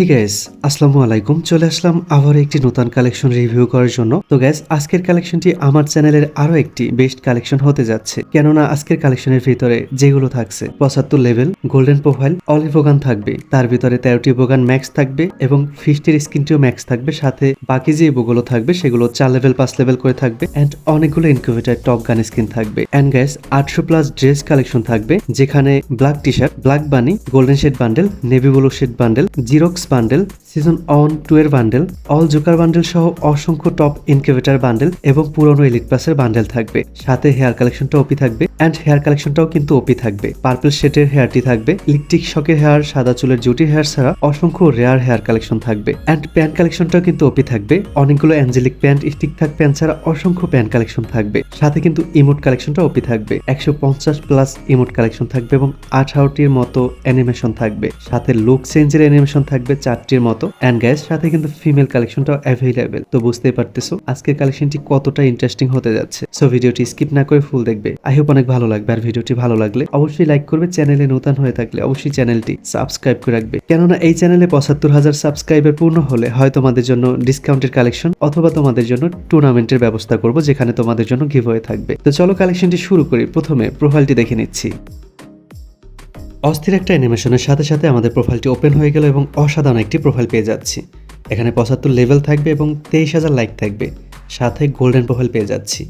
হে gas আসসালামু আলাইকুম। চলে আসলাম আবার একটি নতুন কালেকশন রিভিউ করার জন্য। তো গ্যাস আজকের কালেকশনটি আমার চ্যানেলের আরও একটি বেস্ট কালেকশন হতে যাচ্ছে। কেননা আজকের কালেকশনের ভিতরে যেগুলো থাকছে, পঁচাত্তর লেভেল গোল্ডেন প্রোফাইল অলিভ ওগান থাকবে। তার ভিতরে তেরোটি বোগান ম্যাক্স থাকবে এবং ফিফটির স্কিনটিও ম্যাক্স থাকবে। সাথে বাকি যে ইবোগুলো থাকবে, সেগুলো চার লেভেল পাঁচ লেভেল করে থাকবে অ্যান্ড অনেকগুলো ইনকিউবেটার টপ গান স্কিন থাকবে। অ্যান্ড গ্যাস আটশো প্লাস ড্রেস কালেকশন থাকবে, যেখানে black T shirt black bunny golden shade bundle navy blue shade bundle xerox bundle season on two এর বান্ডেল অল জোকার বান্ডেল সহ অসংখ্য টপ ইনকিউবেটার বান্ডেল এবং পুরনো এলিট প্লাসের বান্ডেল থাকবে। সাথে হেয়ার কালেকশনটা ওপি থাকবে অ্যান্ড হেয়ার কালেকশনটাও কিন্তু ওপি থাকবে। পার্পল শেডের হেয়ারটি থাকবে। ইলেকট্রিক শকের হেয়ার সাদা চুলের জুটি হেয়ার ছাড়া অসংখ্য রেয়ার হেয়ার কালেকশন থাকবে। অ্যান্ড প্যান্ট কালেকশনটাও কিন্তু ওপি থাকবে। অনেকগুলো অ্যাঞ্জেলিক প্যান্ট স্টিক থাক প্যান্ট ছাড়া অসংখ্য প্যান্ট কালেকশন থাকবে। সাথে কিন্তু ইমোট কালেকশনটা ওপি থাকবে। একশো পঞ্চাশ প্লাস ইমোট কালেকশন থাকবে এবং আঠারোটির মতো অ্যানিমেশন থাকবে। সাথে লুক চেঞ্জের অ্যানিমেশন থাকবে। চারটির মতো। অ্যান্ড গ্যাস সাথে কিন্তু ফিমেল কালেকশনটাও অ্যাভেলেবেল তো বুঝতেই পারতেছো, আজকের কালেকশনটি কতটা ইন্টারেস্টিং হতে যাচ্ছে। সো ভিডিওটি স্কিপ না করে ফুল দেখবে। আই হোপ অনেক ভালো লাগবে, আর ভিডিওটি ভালো লাগলে অবশ্যই লাইক করবে। চ্যানেলে নতুন হয়ে থাকলে অবশ্যই চ্যানেলটি সাবস্ক্রাইব করে রাখবে। কেননা এই চ্যানেলে পঁচাত্তর হাজার সাবস্ক্রাইবার পূর্ণ হলে হয় তোমাদের জন্য ডিসকাউন্টের কালেকশন অথবা তোমাদের জন্য টুর্নামেন্টের ব্যবস্থা করব, যেখানে তোমাদের জন্য গিভ হয়ে থাকবে। তো চলো কালেকশনটি শুরু করি। প্রথমে প্রোফাইলটি দেখে নিচ্ছি। অস্থির একটা অ্যানিমেশনের সাথে সাথে আমাদের প্রোফাইলটি ওপেন হয়ে গেল এবং অসাধারণ একটি প্রোফাইল পেয়ে যাচ্ছি। এখানে পঁচাত্তর লেভেল থাকবে এবং তেইশ হাজার লাইক থাকবে। সাথে গোল্ডেন প্রোফাইল পেয়ে যাচ্ছি।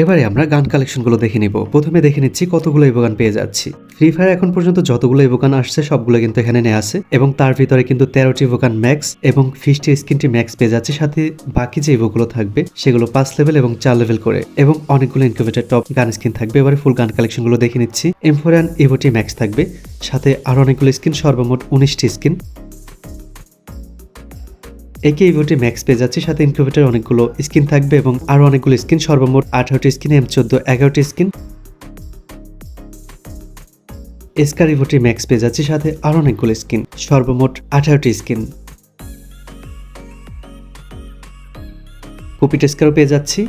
এবারে আমরা গান কালেকশনগুলো দেখে নিব। প্রথমে দেখে নিচ্ছি কতগুলো ইবোগান পেয়ে যাচ্ছি। ফ্রি ফায়ার এখন পর্যন্ত যতগুলো ইবোগান আসছে, সবগুলো কিন্তু এখানে নেওয়া আছে এবং তার ভিতরে কিন্তু তেরোটি ইবোগান ম্যাক্স এবং ফিফটি স্কিনটি ম্যাক্স পেয়ে যাচ্ছে। সাথে বাকি যে ইবোগুলো থাকবে, সেগুলো পাঁচ লেভেল এবং চার লেভেল করে এবং অনেকগুলো ইনকিউবেটার টপ গান স্কিন থাকবে। এবারে ফুল গান কালেকশনগুলো দেখে নিচ্ছি। এমফোরিয়ান ইভোটি ম্যাক্স থাকবে। সাথে আরও অনেকগুলো স্কিন সর্বমোট উনিশটি স্কিন একে ইভোটি ম্যাক্স পেয়ে যাচ্ছে, সাথে ইনকিউবেটার অনেকগুলো স্কিন থাকবে এবং আরও অনেকগুলো স্কিন সর্বমোট আঠারোটি স্কিন এম চোদ্দ, এগারোটি স্কিন এসকার ইভোটি ম্যাক্স পেয়ে যাচ্ছে, সাথে আরও অনেকগুলো স্কিন সর্বমোট আঠারোটি স্কিন কপি টেস্কারও পেয়ে যাচ্ছি।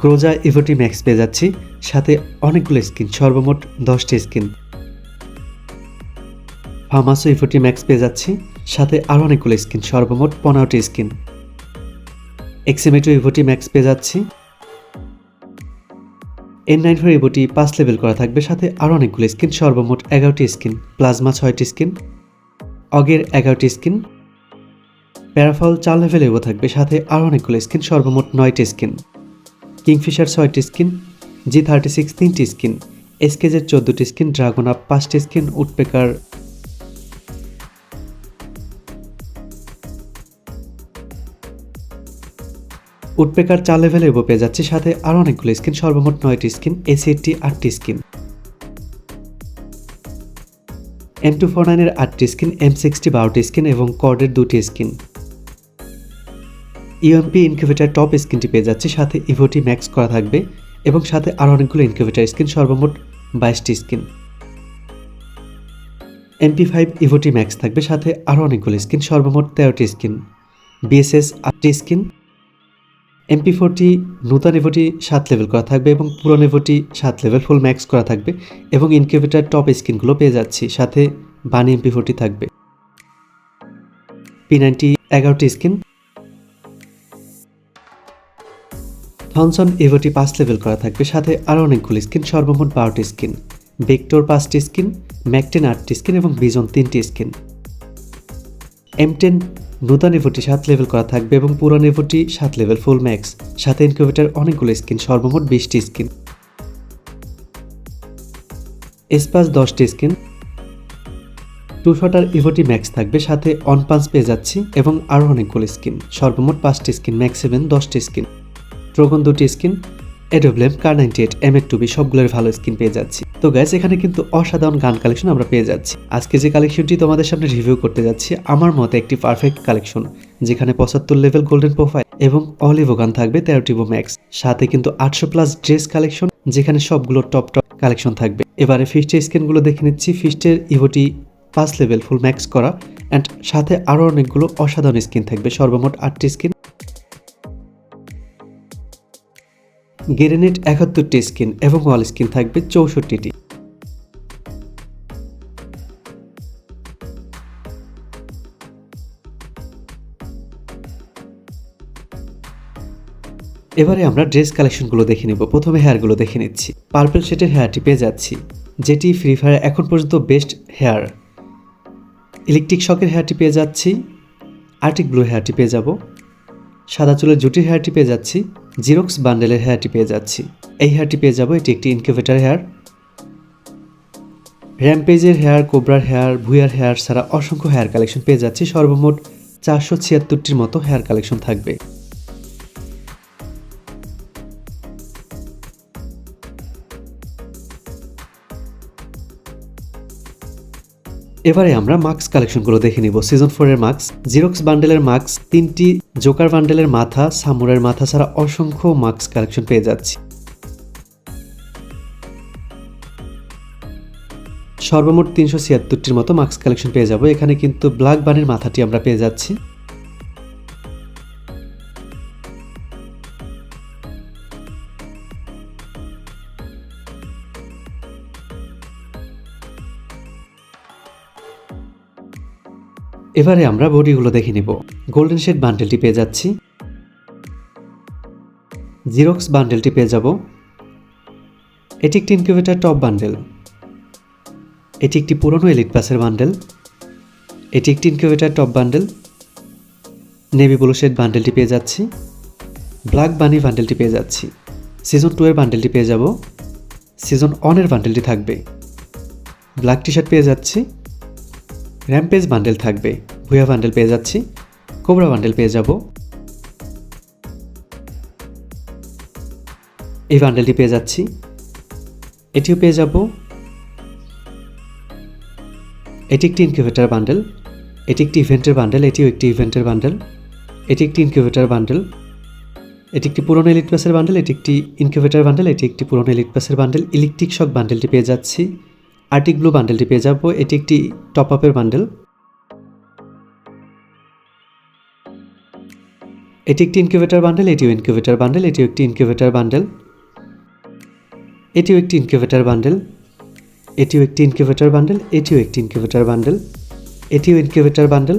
গ্রোজা ইভোটি ম্যাক্স পেয়ে যাচ্ছি, সাথে অনেকগুলো স্কিন সর্বমোট দশটি স্কিন ফার্মাসো ইভোটি ম্যাক্স পেয়ে যাচ্ছি। সাথে আরও অনেকগুলো স্কিন সর্বমোট পনেরোটি স্কিন এক্সিমেটো ইভোটি ম্যাক্স পেয়ে যাচ্ছি। এন নাইন ফোর ইভোটি পাঁচ লেভেল করা থাকবে, সাথে আরও অনেকগুলো স্কিন সর্বমোট এগারোটি স্কিন প্লাজমা ছয়টি স্কিন অগের এগারোটি স্কিন প্যারাফল চার লেভেল এগো থাকবে, সাথে আরও অনেকগুলো স্কিন সর্বমোট নয়টি স্কিন কিংফিশার ছয়টি স্কিন জি থার্টি সিক্স তিনটি স্কিন এসকেজের চোদ্দোটি স্কিন ড্রাগন আপ পাঁচটি স্কিন উডপেকার উডপেকার চার লেভেল এগো পেয়ে যাচ্ছে সাথে আরও অনেকগুলো স্কিন, সর্বমোট নয়টি স্কিন এসি এইটটি আটটি স্কিন। এম টু ফোর নাইনের আটটি স্কিন এম সিক্সটি বারোটি স্কিন এবং কর্ডের দুটি স্কিন। ইউএমপি ইনকিউবেটার টপ স্কিনটি পেয়ে যাচ্ছে সাথে ইভোটি ম্যাক্স করা থাকবে এবং সাথে আরও অনেকগুলো ইনকিউবেটার স্কিন, সর্বমোট বাইশটি স্কিন। এমপি ফাইভ ইভোটি ম্যাক্স থাকবে সাথে আরও অনেকগুলো স্কিন, সর্বমোট তেরোটি স্কিন। বিএসএস আটটি স্কিন এমপি ফোরটি নূতন এভোটি সাত লেভেল করা থাকবে এবং পুরনো এভোটি সাত লেভেল ফুল ম্যাক্স করা থাকবে এবং ইনকিউবেটার টপ স্কিনগুলো পেয়ে যাচ্ছি। সাথে বানি এমপি ফোরটি থাকবে। পি নাইনটি এগারোটি স্কিন থনসন এভোটি পাঁচ লেভেল করা থাকবে। সাথে আরও অনেকগুলো স্কিন সর্বমোট বারোটি স্কিন বেক্টোর পাঁচটি স্কিন ম্যাকটেন আটটি স্কিন এবং বিজন তিনটি স্কিন এম টেন নূতন এভোটি সাত লেভেল করা থাকবে এবং পুরান এভোটি সাত লেভেল ফুল ম্যাক্স সাথে ইনকিউবেটার অনেকগুলো স্কিন সর্বমোট বিশটি স্কিন এসপাস দশটি স্কিন টু শটার ইভোটি ম্যাক্স থাকবে, সাথে অন পাঞ্চ পেয়ে যাচ্ছি এবং আরও অনেকগুলো স্কিন সর্বমোট পাঁচটি স্কিন ম্যাক্স সেভেন দশটি স্কিন ড্রগন দুটি skin এডোব্লেম Kar ninety eight M two B সবগুলোর ভালো স্কিন পেয়ে যাচ্ছি। তো গ্যাস এখানে কিন্তু অসাধারণ গান কালেকশন আমরা পেয়ে যাচ্ছি। আজকে যে কালেকশনটি তোমাদের সামনে রিভিউ করতে যাচ্ছি, আমার মতে একটি পারফেক্ট কালেকশন যেখানে পঁচাত্তর লেভেল গোল্ডেন প্রোফাইল এবং অলিভো গান থাকবে তেরোটিভো ম্যাক্স সাথে কিন্তু আটশো প্লাস ড্রেস কালেকশন যেখানে সবগুলো টপ টপ কালেকশন থাকবে। এবারে ফিস্টের স্কিনগুলো দেখে নিচ্ছি। ফিস্টের ইভোটি পাঁচ লেভেল ফুল ম্যাক্স করা অ্যান্ড সাথে আরও অনেকগুলো অসাধারণ স্কিন থাকবে, সর্বমোট আটটি স্কিন গ্রেনেড একাত্তরটি স্কিন এবং ওয়াল স্কিন থাকবে চৌষট্টিটি। এবারে আমরা ড্রেস কালেকশনগুলো দেখে নেব। প্রথমে হেয়ারগুলো দেখে নিচ্ছি। পার্পল শেডের হেয়ারটি পেয়ে যাচ্ছি। যেটি ফ্রি ফায়ার এখন পর্যন্ত বেস্ট হেয়ার ইলেকট্রিক শকের হেয়ারটি পেয়ে যাচ্ছি। আর্টিক ব্লু হেয়ারটি পেয়ে যাব। সাদা চুলের জুটির হেয়ারটি পেয়ে যাচ্ছি। জিরক্স বান্ডেলের হেয়ারটি পেয়ে যাচ্ছি। এই হেয়ারটি পেয়ে যাব এটি একটি ইনকিউবেটার হেয়ার র্যাম্পেজের হেয়ার কোবরার হেয়ার ভুয়ার হেয়ার ছাড়া অসংখ্য হেয়ার কালেকশন পেয়ে যাচ্ছি। সর্বমোট চারশো ছিয়াত্তরটির মতো হেয়ার কালেকশন থাকবে। এবারে আমরা মাস্ক কালেকশনগুলো দেখে নিব। সিজন ফোরের মাস্ক জিরক্স বান্ডেলের মাস্ক তিনটি জোকার বান্ডেলের মাথা সামুরের মাথা ছাড়া অসংখ্য মাস্ক কালেকশন পেয়ে যাচ্ছি। সর্বমোট তিনশো ছিয়াত্তরটির মতো মাস্ক কালেকশন পেয়ে যাব। এখানে কিন্তু ব্ল্যাক বানের মাথাটি আমরা পেয়ে যাচ্ছি। এবারে আমরা বডিগুলো দেখে নিব। গোল্ডেন শেড বান্ডেলটি পেয়ে যাচ্ছি। জিরক্স বান্ডেলটি পেয়ে যাব। এটি একটি ইনকিউবেটার টপ বান্ডেল এটি একটি পুরনো এলিট পাসের বান্ডেল এটি একটি incubator top bundle navy blue shade বান্ডেলটি পেয়ে যাচ্ছি। ব্ল্যাক বানি বান্ডেলটি পেয়ে যাচ্ছি। সিজন টু এর বান্ডেলটি পেয়ে যাব। সিজন ওয়ানের বান্ডেলটি থাকবে। ব্ল্যাক টি শার্ট পেয়ে যাচ্ছি। র্যাম্পেজ বান্ডেল থাকবে। ভুয়া বান্ডেল পেয়ে যাচ্ছি। কোবরা বান্ডেল পেয়ে যাব। এই বান্ডেলটি পেয়ে যাচ্ছি। এটিও পেয়ে যাব। এটি একটি ইনকিউবেটার বান্ডেল এটি একটি ইভেন্টের বান্ডেল এটিও একটি ইভেন্টের বান্ডেল এটি একটি ইনকিউবেটার বান্ডেল এটি একটি পুরনো এলিট পাসের বান্ডেল এটি একটি ইনকিউবেটার বান্ডেল এটি একটি পুরনো এলিট পাসের বান্ডেল ইলেকট্রিক শক বান্ডেলটি পেয়ে যাচ্ছি। আর্টিক ব্লু বান্ডেলটি পেয়ে যাব। এটি একটি টপ আপের বান্ডেল এটি একটি ইনকিউবেটার বান্ডেল এটিও ইনকিউবেটার বান্ডেল এটিও একটি ইনকিউবেটার বান্ডেল এটিও একটি ইনকিউবেটার বান্ডেল এটিও একটি ইনকিউবেটার বান্ডেল এটিও একটি ইনকিউবেটার বান্ডেল এটিও ইনকিউবেটার বান্ডেল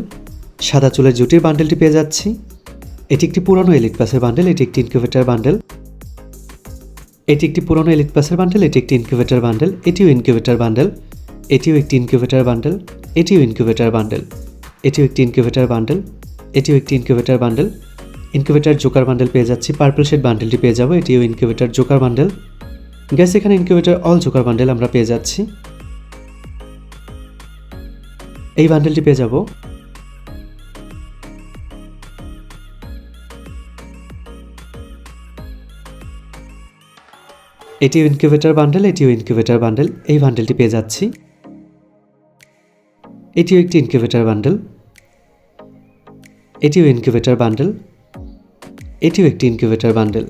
সাদা চুলের জুটির বান্ডেলটি পেয়ে যাচ্ছি এটি একটি পুরনো এলিট পাসের বান্ডেল এটি একটি ইনকিউবেটার বান্ডেল এটি একটি পুরনো এলিট পাসের বান্ডেল এটি একটি ইনকিউবেটার বান্ডেল এটিও ইনকিউবেটার বান্ডেল এটিও একটি ইনকিউবেটার বান্ডেল এটিও ইনকিউবেটার বান্ডেল এটিও একটি ইনকিউবেটার বান্ডেল এটিও একটি incubator bundle incubator joker bundle পেয়ে যাচ্ছি পার্পল শেড বান্ডেলটি পেয়ে যাব, এটিও ইনকিউবেটার জোকার বান্ডেল গ্যাস এখানে ইনকিউবেটার অল জোকার বান্ডেল আমরা পেয়ে যাচ্ছি। এই বান্ডেলটি পেয়ে যাব। এটিও ইনকিউবেটার বান্ডেল এটিও ইনকিউবেটার বান্ডেল এই বান্ডেলটি পেয়ে যাচ্ছি। এটিও একটি ইনকিউবেটার বান্ডেল এটিও ইনকিউবেটার বান্ডেল এটিও একটি ইনকিউবেটার বান্ডেল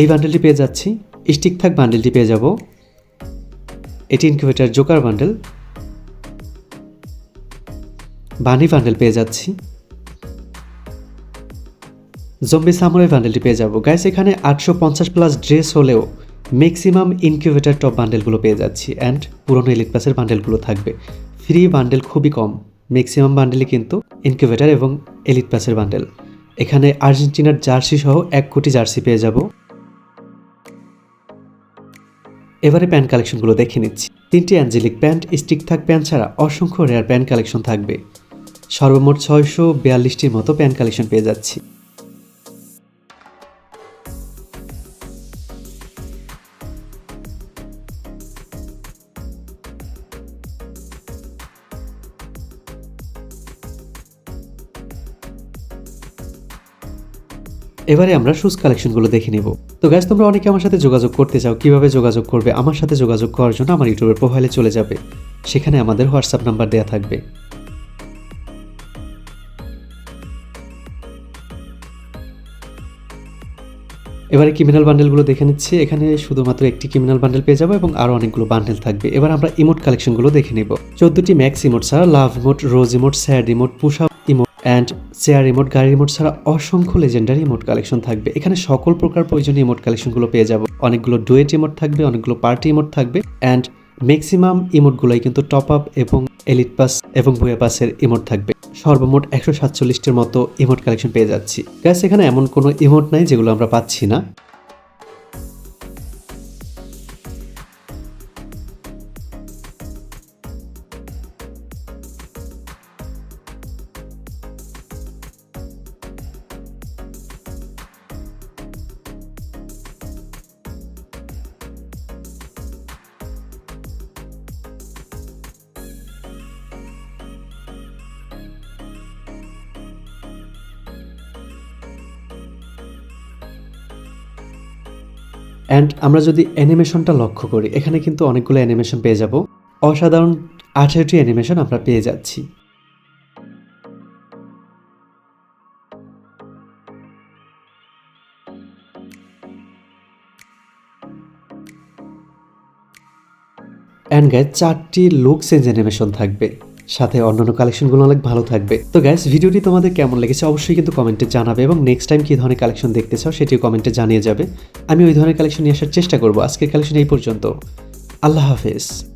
এই বান্ডেলটি পেয়ে যাচ্ছি। স্টিক থাক বান্ডেলটি পেয়ে যাব। এটি incubator joker bundle bunny bundle পেয়ে যাচ্ছি। জম্বি সামুরাই বান্ডেলটি পেয়ে যাব। গাইস এখানে আটশো পঞ্চাশ প্লাস ড্রেস হলেও ম্যাক্সিমাম ইনকিউবেটার টপ বান্ডেলগুলো পেয়ে যাচ্ছি। অ্যান্ড পুরনো পাসের বান্ডেলগুলো থাকবে। ফ্রি বান্ডেল খুবই কম। ম্যাক্সিমাম বান্ডেলই কিন্তু ইনকিউবেটার এবং এলিট প্লাসের বান্ডেল। এখানে আর্জেন্টিনার জার্সি সহ এক কোটি জার্সি পেয়ে যাব। এবারে প্যান্ট কালেকশনগুলো দেখে নিচ্ছি। তিনটি অ্যাঞ্জেলিক প্যান্ট, স্টিক থাক প্যান্ট ছাড়া অসংখ্য রেয়ার প্যান্ট কালেকশন থাকবে। সর্বমোট ছয়শো বিয়াল্লিশটির মতো প্যান্ট কালেকশন পেয়ে যাচ্ছি। এবারে আমরা শুজ কালেকশনগুলো দেখে নেব। তো গ্যাস তোমরা অনেকে আমার সাথে যোগাযোগ করতে চাও, কীভাবে যোগাযোগ করবে, আমার সাথে যোগাযোগ করার জন্য আমার ইউটিউবের প্রোফাইলে চলে যাবে। সেখানে আমাদের হোয়াটসঅ্যাপ নাম্বার দেওয়া থাকবে। এবারে ক্রিমিনাল বান্ডেলগুলো দেখে নিচ্ছি। এখানে শুধুমাত্র একটি ক্রিমিনাল বান্ডেল পেয়ে যাব এবং আরও অনেকগুলো বান্ডেল থাকবে। এবার আমরা ইমোট কালেকশনগুলো দেখে নেব। চোদ্দটি ম্যাক্স ইমোট ছাড়া love emote rose emote sad emote up emote and chair remote গাড়ি রিমোট ছাড়া অসংখ্য লেজেন্ডারি রিমোট কালেকশন থাকবে। এখানে সকল প্রকার প্রয়োজনীয় রিমোট কালেকশনগুলো পেয়ে যাব। অনেকগুলো ডুয়েট রিমোট থাকবে, অনেকগুলো পার্টি রিমোট থাকবে। অ্যান্ড ম্যাক্সিমাম ইমোটগুলোই কিন্তু টপ আপ এবং এলিট পাস এবং ভুয়া পাসের ইমোট থাকবে। সর্বমোট একশো সাতচল্লিশটির মতো ইমোট কালেকশন পেয়ে যাচ্ছি। গ্যাস এখানে এমন কোনো ইমোট নাই যেগুলো আমরা পাচ্ছি না। অ্যান্ড আমরা যদি অ্যানিমেশনটা লক্ষ্য করি, এখানে কিন্তু অনেকগুলো অ্যানিমেশন পেয়ে যাব। অসাধারণ আঠেরোটি অ্যানিমেশন আমরা পেয়ে যাচ্ছি। অ্যান্ড গায়ে চারটি লুক চেঞ্জ অ্যানিমেশন থাকবে। সাথে অন্যান্য কালেকশনগুলো অনেক ভালো থাকবে। তো গ্যাস ভিডিওটি তোমাদের কেমন লেগেছে অবশ্যই কিন্তু কমেন্টে জানাবে এবং নেক্সট টাইম কী ধরনের কালেকশন দেখতে চাও সেটিও কমেন্টে জানিয়ে যাবে। আমি ওই ধরনের কালেকশন নিয়ে আসার চেষ্টা করব। আজকের কালেকশন এই পর্যন্ত। আল্লাহ হাফেজ।